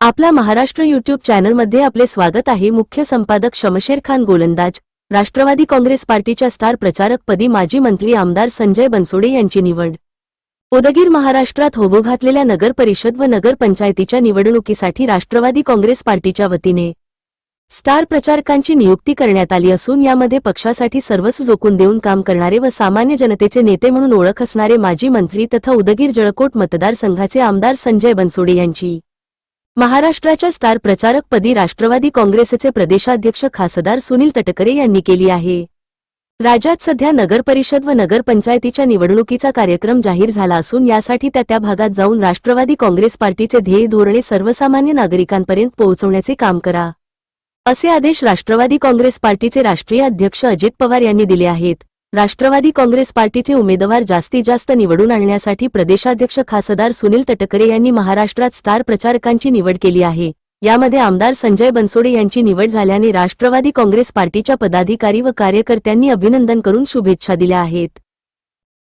आपला महाराष्ट्र युट्यूब चॅनलमध्ये आपले स्वागत आहे. मुख्य संपादक शमशेर खान गोलंदाज राष्ट्रवादी काँग्रेस पार्टीच्या स्टार प्रचारकपदी माजी मंत्री आमदार संजय बनसोडे यांची निवड. उदगीर महाराष्ट्रात होबो घातलेल्या नगर परिषद व नगरपंचायतीच्या निवडणुकीसाठी राष्ट्रवादी काँग्रेस पार्टीच्या वतीने स्टार प्रचारकांची नियुक्ती करण्यात आली असून यामध्ये पक्षासाठी सर्वस्व जोखून देऊन काम करणारे व सामान्य जनतेचे नेते म्हणून ओळख असणारे माजी मंत्री तथा उदगीर जळकोट मतदारसंघाचे आमदार संजय बनसोडे यांची महाराष्ट्राच्या स्टार प्रचारकपदी राष्ट्रवादी काँग्रेसचे प्रदेशाध्यक्ष खासदार सुनील तटकरे यांनी केली आहे. राज्यात सध्या नगरपरिषद व नगरपंचायतीच्या निवडणुकीचा कार्यक्रम जाहीर झाला असून यासाठी त्या त्या भागात जाऊन राष्ट्रवादी काँग्रेस पार्टीचे ध्येय धोरणे सर्वसामान्य नागरिकांपर्यंत पोहोचवण्याचे काम करा. असे आदेश राष्ट्रवादी काँग्रेस पार्टीचे राष्ट्रीय अध्यक्ष अजित पवार यांनी दिले आहेत. राष्ट्रवादी काँग्रेस पार्टीचे उमेदवार जास्तीत जास्त निवडून आणण्यासाठी प्रदेशाध्यक्ष खासदार सुनील तटकरे यांनी महाराष्ट्रात स्टार प्रचारकांची निवड केली आहे. यामध्ये आमदार संजय बनसोडे यांची निवड झाल्याने राष्ट्रवादी काँग्रेस पार्टीच्या पदाधिकारी व कार्यकर्त्यांनी अभिनंदन करून शुभेच्छा दिल्या आहेत.